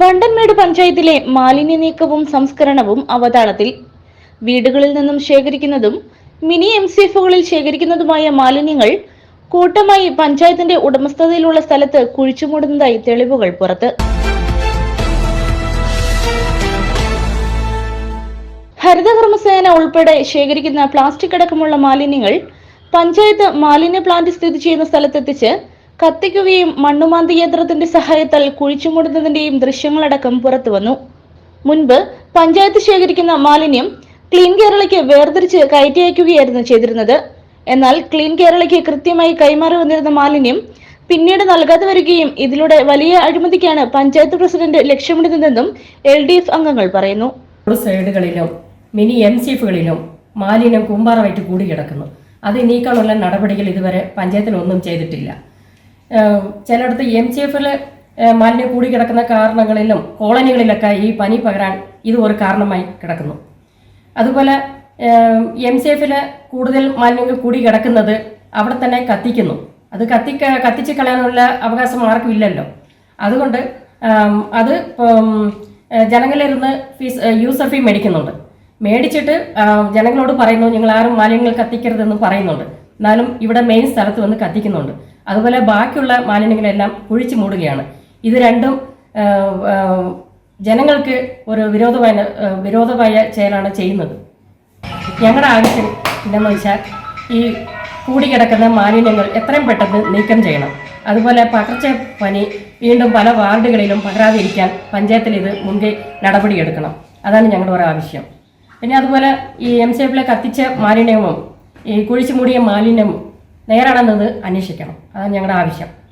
വണ്ടൻമേട് പഞ്ചായത്തിലെ മാലിന്യ നീക്കവും സംസ്കരണവും അവതാളത്തിൽ. വീടുകളിൽ നിന്നും ശേഖരിക്കുന്നതും മിനി എം സി എഫുകളിൽ ശേഖരിക്കുന്നതുമായ മാലിന്യങ്ങൾ കൂട്ടമായി പഞ്ചായത്തിന്റെ ഉടമസ്ഥതയിലുള്ള സ്ഥലത്ത് കുഴിച്ചുമൂടുന്നതായി തെളിവുകൾ പുറത്ത്. ഹരിതകർമ്മസേന ഉൾപ്പെടെ ശേഖരിക്കുന്ന പ്ലാസ്റ്റിക് അടക്കമുള്ള മാലിന്യങ്ങൾ പഞ്ചായത്ത് മാലിന്യ പ്ലാന്റ് സ്ഥിതി ചെയ്യുന്ന സ്ഥലത്തെത്തിച്ച് കത്തിക്കുകയും മണ്ണുമാന്തി യന്ത്രത്തിന്റെ സഹായത്താൽ കുഴിച്ചുമൂടുന്നതിന്റെയും ദൃശ്യങ്ങളടക്കം പുറത്തുവന്നു. മുൻപ് പഞ്ചായത്ത് ശേഖരിക്കുന്ന മാലിന്യം ക്ലീൻ കേരളയ്ക്ക് വേർതിരിച്ച് കയറ്റി അയക്കുകയായിരുന്നു ചെയ്തിരുന്നത്. എന്നാൽ ക്ലീൻ കേരളയ്ക്ക് കൃത്യമായി കൈമാറി വന്നിരുന്ന മാലിന്യം പിന്നീട് നൽകാതെ വരികയും ഇതിലൂടെ വലിയ അഴിമതിക്കാണ് പഞ്ചായത്ത് പ്രസിഡന്റ് ലക്ഷ്യമിടുന്നതെന്നും എൽ ഡി എഫ് അംഗങ്ങൾ പറയുന്നു. സൈഡുകളിലും മിനി എം സീഫുകളിലും മാലിന്യം കൂമ്പാറമായിട്ട് കൂടി കിടക്കുന്നു അത് നീക്കാനുള്ള നടപടികൾ ഇതുവരെ പഞ്ചായത്തിൽ ഒന്നും ചെയ്തിട്ടില്ല. ചിലയിടത്ത് എം സി എഫിൽ മാലിന്യം കൂടി കിടക്കുന്ന കാരണങ്ങളിലും കോളനികളിലൊക്കെ ഈ പനി പകരാൻ ഇത് ഒരു കാരണമായി കിടക്കുന്നു. അതുപോലെ എം സി എഫിൽ കൂടുതൽ മാലിന്യങ്ങൾ കൂടി കിടക്കുന്നത് അവിടെ തന്നെ കത്തിക്കുന്നു. അത് കത്തി കത്തിച്ച് കളയാനുള്ള അവകാശം ആർക്കും ഇല്ലല്ലോ. അതുകൊണ്ട് അത് ജനങ്ങളിരുന്ന് ഫീസ് യൂസർ ഫീ മേടിക്കുന്നുണ്ട്. മേടിച്ചിട്ട് ജനങ്ങളോട് പറയുന്നു നിങ്ങൾ ആരും മാലിന്യങ്ങൾ കത്തിക്കരുതെന്ന് പറയുന്നുണ്ട്. എന്നാലും ഇവിടെ മെയിൻ സ്ഥലത്ത് വന്ന് കത്തിക്കുന്നുണ്ട്. അതുപോലെ ബാക്കിയുള്ള മാലിന്യങ്ങളെല്ലാം കുഴിച്ചു മൂടുകയാണ്. ഇത് രണ്ടും ജനങ്ങൾക്ക് ഒരു വിരോധമായ വിരോധമായ செயലാണ് ചെയ്യുന്നത്. ഞങ്ങളുടെ ആവശ്യം എന്താണെന്ന് വെച്ചാൽ ഈ കൂടിക്കിടക്കുന്ന മാലിന്യങ്ങൾ എത്രയും പെട്ടെന്ന് നീക്കം ചെയ്യണം. അതുപോലെ പകർച്ചപ്പനി വീണ്ടും പല വാർഡുകളിലും പകരാതിരിക്കാൻ പഞ്ചായത്തിൽ ഇത് മുൻകൈ നടപടിയെടുക്കണം. അതാണ് ഞങ്ങളുടെ ഒരു ആവശ്യം. പിന്നെ അതുപോലെ ഈ എം സി എഫിലെ കത്തിച്ച മാലിന്യവും ഈ കുഴിച്ചു മാലിന്യം നേരാണെന്നത് അന്വേഷിക്കണം. അതാണ് ഞങ്ങളുടെ ആവശ്യം.